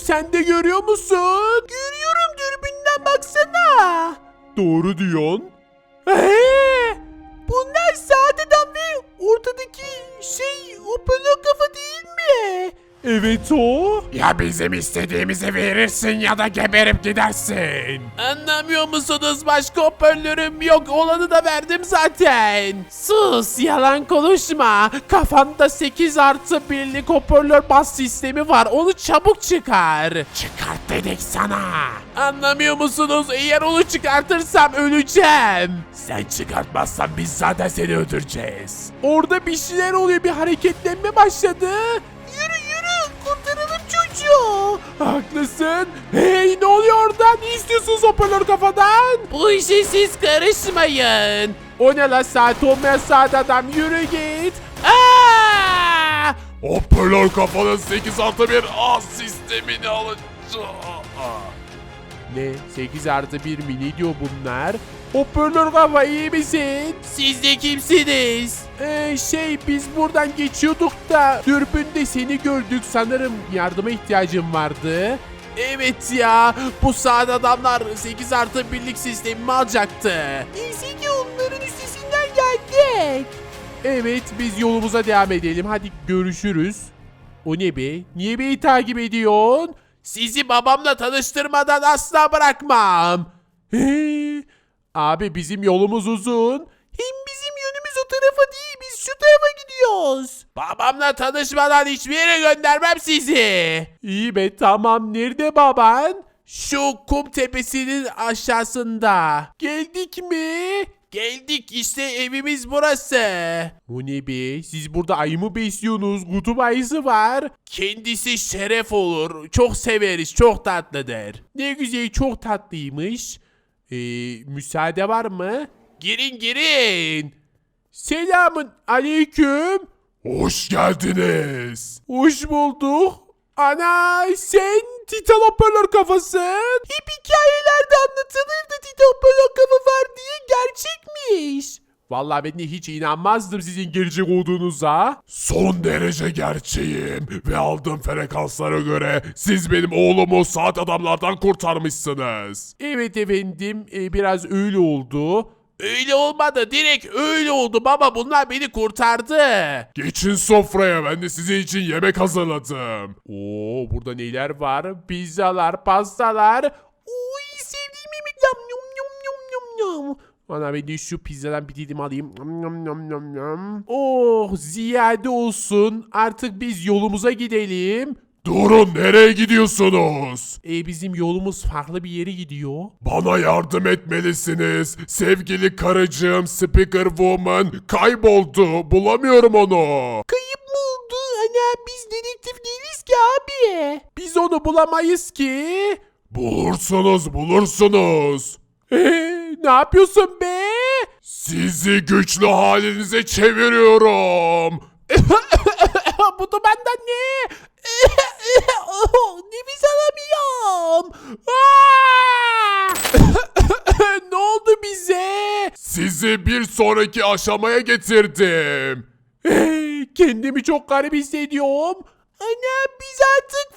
sen de görüyor musun? Görüyorum dürbünden baksana. Doğru diyorsun. Ee, bunlar adam ve ortadaki şey hoparlör kafa değil mi? Evet o. Ya bizim istediğimizi verirsin ya da geberip gidersin. Anlamıyor musunuz? Başka hoparlörüm yok. Olanı da verdim zaten. Sus yalan konuşma. Kafanda 8 artı 1'lik hoparlör bas sistemi var. Onu çabuk çıkar. Çıkart dedik sana. Anlamıyor musunuz? Eğer onu çıkartırsam öleceğim. Sen çıkartmazsan biz zaten seni öldüreceğiz. Orada bir şeyler oluyor. Bir hareketlenme başladı. Çocuğu. Haklısın. Hey ne oluyor orada? Ne istiyorsunuz hoparlör kafadan? Bu işe siz karışmayın. O ne la saat olmayan saat adam yürü git. Aa! Hoparlör kafanın 8 artı 1 A sistemini alacağım. Ne? 8 artı 1 mi? Ne diyor bunlar? Hoparlör kafa iyi misin? Siz de kimsiniz? Ee, şey biz buradan geçiyorduk da dürbünde seni gördük sanırım yardıma ihtiyacım vardı. Evet ya bu sağda adamlar 8 artı 1'lik sistemimi alacaktı. Neyse ki onların üstesinden geldik. Evet biz yolumuza devam edelim hadi görüşürüz. O ne be? Niye beni takip ediyorsun? Sizi babamla tanıştırmadan asla bırakmam. He, Abi bizim yolumuz uzun. Hem bizim yönümüz o tarafa değil biz şu tarafa gidiyoruz. Babamla tanışmadan hiçbir yere göndermem sizi. İyi be tamam nerede baban? Şu kum tepesinin aşağısında. Geldik mi? Geldik işte evimiz burası. Bu ne be? Siz burada ayı mı besliyorsunuz? Kutup ayısı var. Kendisi şeref olur. Çok severiz. Çok tatlıdır. Ne güzel çok tatlıymış. Ee, müsaade var mı? Girin girin. Selamın aleyküm. Hoş geldiniz. Hoş bulduk. Ana sen Titan hoparlör kafasın. Hep hikayelerde anlatılırdı Titan hoparlör kafa var diye gerçekmiş. Vallahi ben de hiç inanmazdım sizin gerçek olduğunuza. Son derece gerçeğim ve aldığım frekanslara göre siz benim oğlumu saat adamlardan kurtarmışsınız. Evet efendim e, biraz öyle oldu. Öyle olmadı direkt öyle oldu baba bunlar beni kurtardı. Geçin sofraya ben de sizin için yemek hazırladım. Oo burada neler var? Pizzalar, pastalar. Oy sevdiğim yemekler. Yum yum yum yum yum. Bana ben de şu pizzadan bir dilim alayım. Yum yum yum yum. Oh ziyade olsun. Artık biz yolumuza gidelim. Durun nereye gidiyorsunuz? E bizim yolumuz farklı bir yere gidiyor. Bana yardım etmelisiniz. Sevgili karıcığım Speaker Woman kayboldu. Bulamıyorum onu. Kayıp mı oldu? Ana biz dedektif değiliz ki abi. Biz onu bulamayız ki. Bulursunuz bulursunuz. Ee, ne yapıyorsun be? Sizi güçlü halinize çeviriyorum. Bu da benden ne? Nefes alamıyorum. Ne oldu bize? Sizi bir sonraki aşamaya getirdim. Kendimi çok garip hissediyorum. Ana biz artık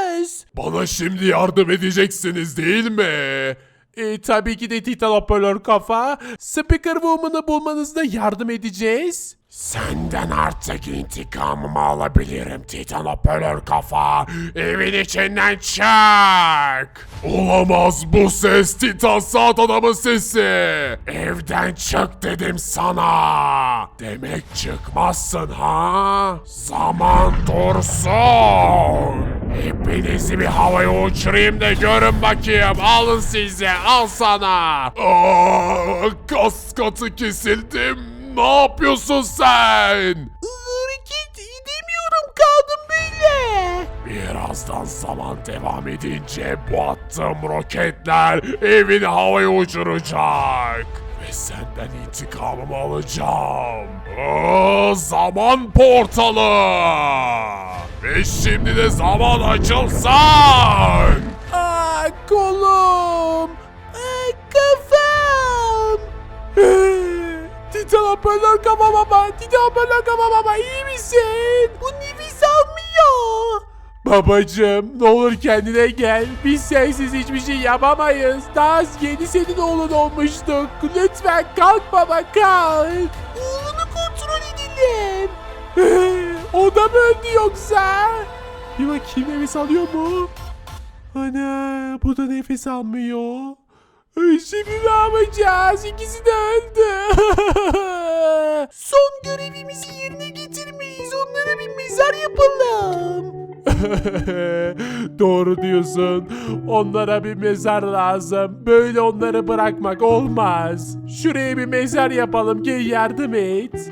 güçlüyüz. Bana şimdi yardım edeceksiniz değil mi? E, tabii ki de Titan hoparlör kafa. Speaker Woman'ı bulmanızda yardım edeceğiz. Senden artık intikamımı alabilirim Titan hoparlör kafa. Evin içinden çık. Olamaz bu ses Titan saat adamın sesi. Evden çık dedim sana. Demek çıkmazsın ha? Zaman dursun. Hepinizi bir havaya uçurayım da görün bakayım. Alın size al sana. Aa, kas katı kesildim. Ne yapıyorsun sen? Hareket edemiyorum kaldım böyle. Birazdan zaman devam edince bu attığım roketler evini havaya uçuracak. Ve senden intikamımı alacağım. Aa, zaman portalı. Ve şimdi de zaman açılsın. Aa, kolum. Aa, kafam. Titan hoparlör kafa baba. Titan hoparlör kafa baba iyi misin? Bu nefes almıyor. Babacım ne olur kendine gel. Biz sensiz hiçbir şey yapamayız. Daha yeni senin oğlun olmuştuk. Lütfen kalk baba kalk. Oğlunu kontrol edelim. o da mı öldü yoksa? Bir bakayım nefes alıyor mu? Ana bu da nefes almıyor. Şimdi ne yapacağız? İkisi de öldü. Son görevimizi yerine getirmeyiz. Onlara bir mezar yapalım. Doğru diyorsun. Onlara bir mezar lazım. Böyle onları bırakmak olmaz. Şuraya bir mezar yapalım. Gel yardım et.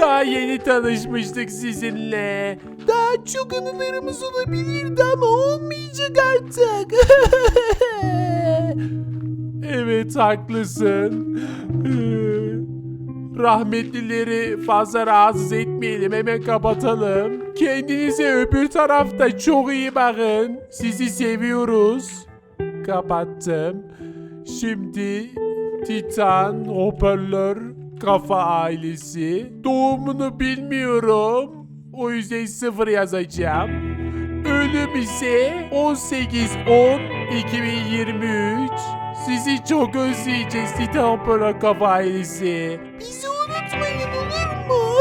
Daha yeni tanışmıştık sizinle. Daha çok anılarımız olabilirdi ama olmayacak artık. evet haklısın. Rahmetlileri fazla rahatsız etmeyelim hemen kapatalım. Kendinize öbür tarafta çok iyi bakın. Sizi seviyoruz. Kapattım. Şimdi Titan, hoparlör, kafa ailesi. Doğumunu bilmiyorum. O yüzden sıfır yazacağım. Ölüm ise 18-10-2023. Sizi çok özleyeceğiz Titan Hoparlör kafa ailesi. Bizi unutmayın olur mu?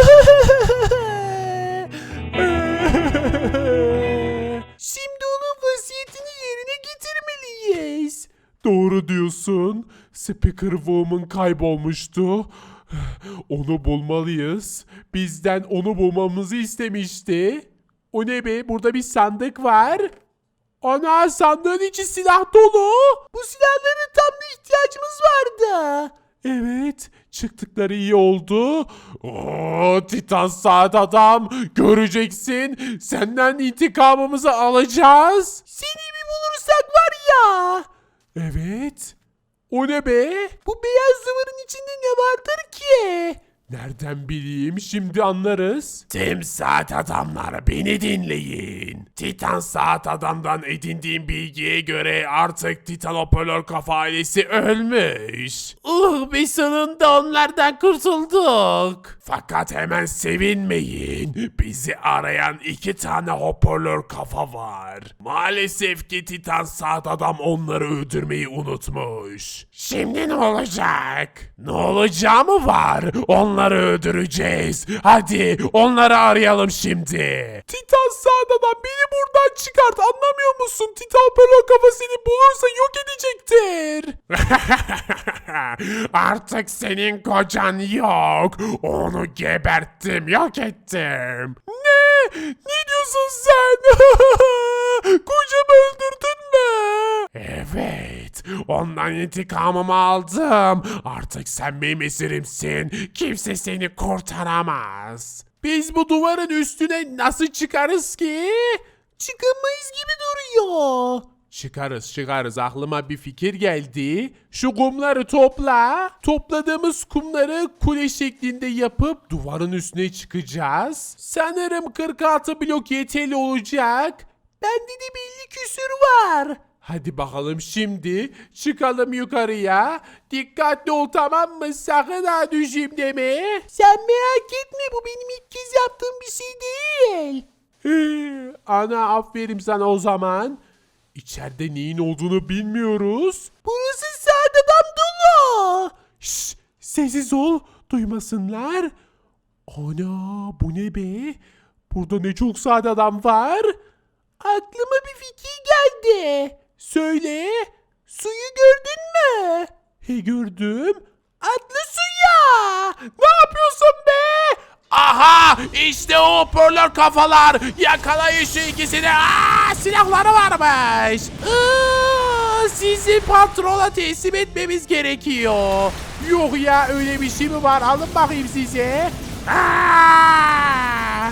Şimdi onun vasiyetini yerine getirmeliyiz. Doğru diyorsun. Speaker Woman kaybolmuştu. Onu bulmalıyız. Bizden onu bulmamızı istemişti. O ne be? Burada bir sandık var. Ana sandığın içi silah dolu. Bu silahların tam da ihtiyacımız vardı. Evet, çıktıkları iyi oldu. Oo, Titan saat adam, göreceksin. Senden intikamımızı alacağız. Seni bir bulursak var ya. Evet. O ne be? Bu beyaz zıvırın içinde ne vardır ki? Nereden bileyim şimdi anlarız. Tim saat adamlar beni dinleyin. Titan saat adamdan edindiğim bilgiye göre artık Titan hoparlör kafa ailesi ölmüş. Uh be sonunda onlardan kurtulduk. Fakat hemen sevinmeyin. Bizi arayan iki tane hoparlör kafa var. Maalesef ki Titan saat adam onları öldürmeyi unutmuş. Şimdi ne olacak? Ne olacağı mı var? Onları öldüreceğiz. Hadi onları arayalım şimdi. Titan saat adam beni buradan çıkart anlamıyor musun? Titan hoparlör kafa seni bulursa yok edecektir. Artık senin kocan yok. Onu geberttim, yok ettim. Ne? Ne diyorsun sen? Kocamı öldürdün mü? Evet. Ondan intikamımı aldım. Artık sen benim esirimsin. Kimse seni kurtaramaz. Biz bu duvarın üstüne nasıl çıkarız ki? Çıkamayız gibi duruyor. Çıkarız çıkarız aklıma bir fikir geldi. Şu kumları topla. Topladığımız kumları kule şeklinde yapıp duvarın üstüne çıkacağız. Sanırım 46 blok yeterli olacak. Bende de belli küsür var. Hadi bakalım şimdi çıkalım yukarıya. Dikkatli ol tamam mı? Sakın ha düşeyim deme. Sen merak etme bu benim ilk kez yaptığım bir şey değil. Ana aferin sana o zaman. İçeride neyin olduğunu bilmiyoruz. Burası adam dolu. Şşş sessiz ol duymasınlar. Ana bu ne be? Burada ne çok saat adam var. Aklıma bir fikir geldi. Söyle. Suyu gördün mü? He gördüm. Atla suya. Ne yapıyorsun be? Aha işte o hoparlör kafalar. Yakalayın şu ikisini. Aa, silahları varmış. Aa, sizi patrona teslim etmemiz gerekiyor. Yok ya öyle bir şey mi var? Alın bakayım size. Aa!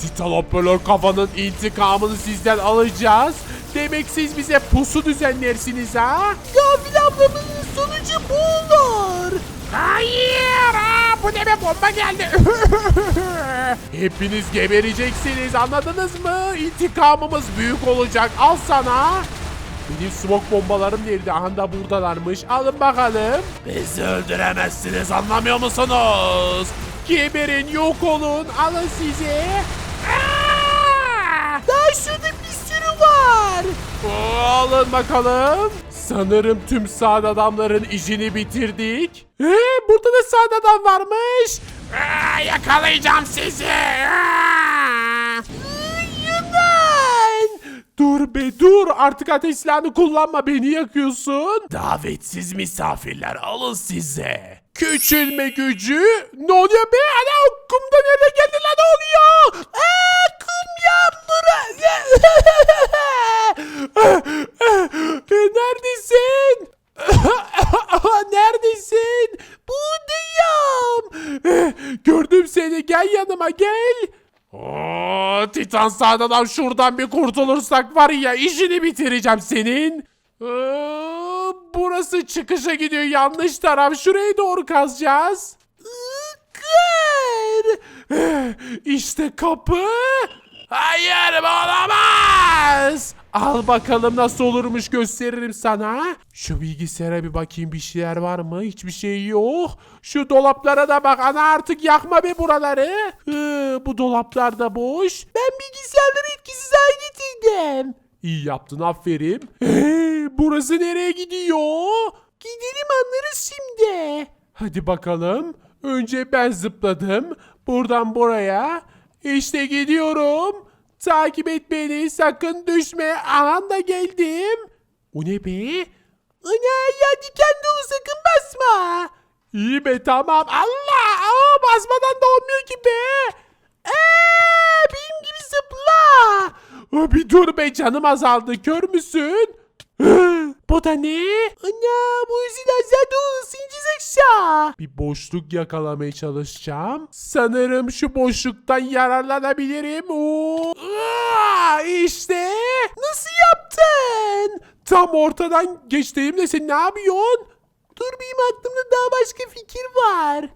Titan hoparlör kafanın intikamını sizden alacağız. Demek siz bize pusu düzenlersiniz ha? Gafil ablamızın sonucu bu olur. Hayır! Aa, bu ne be bomba geldi. Hepiniz gebereceksiniz anladınız mı? İntikamımız büyük olacak. Al sana. Benim smoke bombalarım nerede? Aha da buradalarmış. Alın bakalım. Bizi öldüremezsiniz anlamıyor musunuz? Geberin yok olun. Alın size. Aa! Daha şurada var. Alın bakalım. Sanırım tüm sağ adamların işini bitirdik. Ee, burada da sağ adam varmış. Aa, yakalayacağım sizi. Yunan! Dur be dur artık ateş silahını kullanma beni yakıyorsun. Davetsiz misafirler alın size. Küçülme gücü. Ne oluyor be? Ana o kumda nerede geldi lan ne oluyor? Aa, kum yağmuru. Neredesin? Neredesin? Buradayım. Gördüm seni gel yanıma gel. Oo, Titan sağdan şuradan bir kurtulursak var ya işini bitireceğim senin. Ee, burası çıkışa gidiyor yanlış taraf. Şuraya doğru kazacağız. Kır. İşte kapı. Hayır olamaz. Al bakalım nasıl olurmuş gösteririm sana. Şu bilgisayara bir bakayım bir şeyler var mı? Hiçbir şey yok. Şu dolaplara da bak ana artık yakma be buraları. Hı, bu dolaplar da boş. Ben bilgisayarları etkisiz hale getirdim. İyi yaptın aferin. Hey, burası nereye gidiyor? Gidelim anlarız şimdi. Hadi bakalım. Önce ben zıpladım. Buradan buraya. İşte gidiyorum. Takip et beni. Sakın düşme. Aha da geldim. O ne be? Ana ya diken dolu sakın basma. İyi be tamam. Allah. Aa, basmadan da olmuyor ki be. Eee benim gibi zıpla. Bir dur be canım azaldı. Kör müsün? Ne? Ana bu yüzden ineceğiz aşağı. Bir boşluk yakalamaya çalışacağım. Sanırım şu boşluktan yararlanabilirim. Oo. Aa, işte. Nasıl yaptın? Tam ortadan geçtiğimde sen ne yapıyorsun? Dur benim aklımda daha başka fikir var.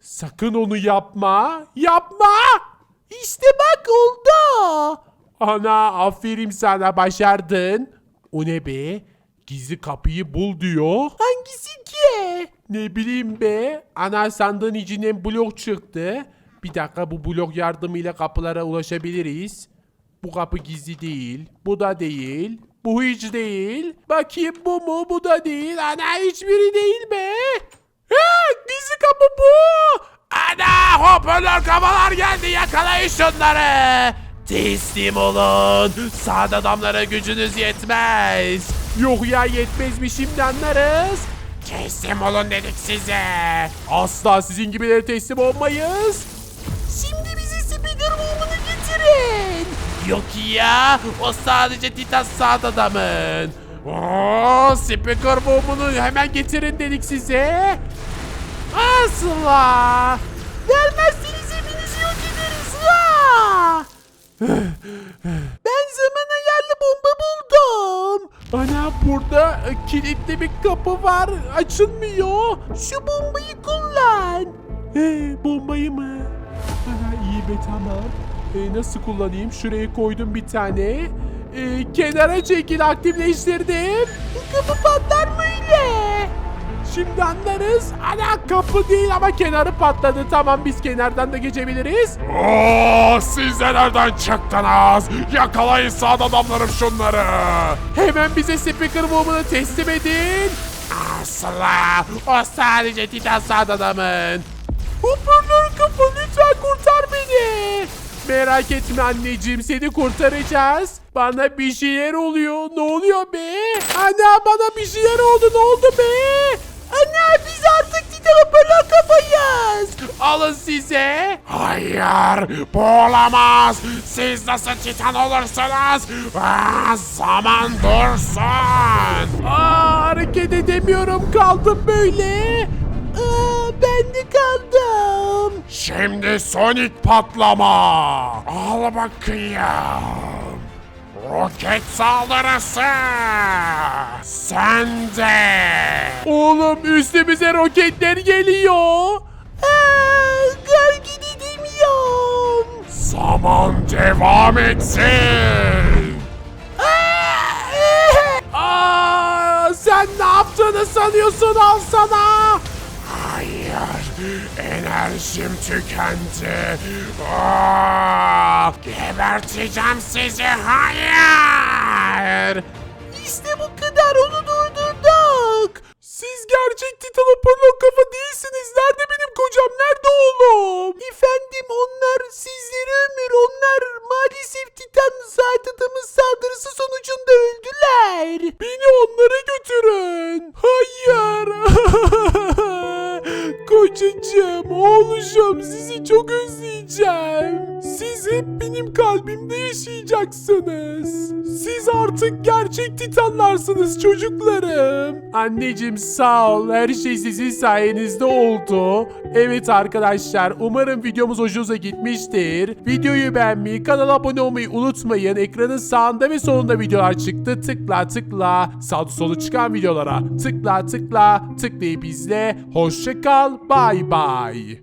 Sakın onu yapma. Yapma. İşte bak oldu. Ana aferin sana başardın. O ne be? Gizli kapıyı bul diyor. Hangisi ki? Ne bileyim be. Ana sandığın içinden blok çıktı. Bir dakika bu blok yardımıyla kapılara ulaşabiliriz. Bu kapı gizli değil. Bu da değil. Bu hiç değil. Bakayım bu mu? Bu da değil. Ana hiçbiri değil be. Ha, gizli kapı bu. Ana hoparlör kafalar geldi yakalayın şunları. Teslim olun. Sağda adamlara gücünüz yetmez. Yok ya yetmez mi şimdi anlarız. Teslim olun dedik size. Asla sizin gibileri teslim olmayız. Şimdi bize speaker bombunu getirin. Yok ya o sadece Titan Saat adamın. Oo, speaker bombunu hemen getirin dedik size. Asla. Vermezseniz Ben zaman ayarlı bomba buldum. Ana burada e, kilitli bir kapı var. Açılmıyor. Şu bombayı kullan. Ee, bombayı mı? Ana iyi be tamam. Ee, nasıl kullanayım? Şuraya koydum bir tane. Ee, kenara çekil aktifleştirdim. Kapı patlar mı? Şimdi anlarız. Ana kapı değil ama kenarı patladı. Tamam biz kenardan da geçebiliriz. Oo, siz de nereden çıktınız? Yakalayın sağda adamlarım şunları. Hemen bize speaker bombunu teslim edin. Asla. O sadece Titan Sağ adamın. Hoparlör kafa lütfen kurtar beni. Merak etme anneciğim seni kurtaracağız. Bana bir şeyler oluyor. Ne oluyor be? Ana bana bir şeyler oldu. Ne oldu be? Ana biz artık Titan hoparlör kafayız. Alın size. Hayır, bu olamaz. Siz nasıl titan olursunuz? Aa, zaman dursun. Aa, hareket edemiyorum kaldım böyle. Aa, ben de kaldım. Şimdi Sonic patlama. Al bakayım. Roket saldırısı. Sen de. Oğlum üstümüze roketler geliyor. Aa, hareket edemiyorum. Zaman devam etsin. Aa, sen ne yaptığını sanıyorsun al sana. Hayır, Enerjim tükendi. Aa, geberteceğim sizi. Hayır. İşte bu kadar onu durdurduk. Siz gerçek Titan Apollo kafa değilsiniz. Nerede benim kocam? Nerede oğlum? Efendim onlar sizlere ömür. Onlar maalesef Titan adamı saldırısı sonucunda öldüler. Beni onlara götürün. Hayır. Kocacığım, oğluşum sizi çok özleyeceğim. Siz hep benim kalbimde yaşayacaksınız. Siz artık gerçek titanlarsınız çocuklarım. Anneciğim sağ ol. Her şey sizin sayenizde oldu. Evet arkadaşlar umarım videomuz hoşunuza gitmiştir. Videoyu beğenmeyi, kanala abone olmayı unutmayın. Ekranın sağında ve solunda videolar çıktı. Tıkla tıkla sağ solu çıkan videolara tıkla tıkla tıklayıp izle. Hoşça kal. Bay bay.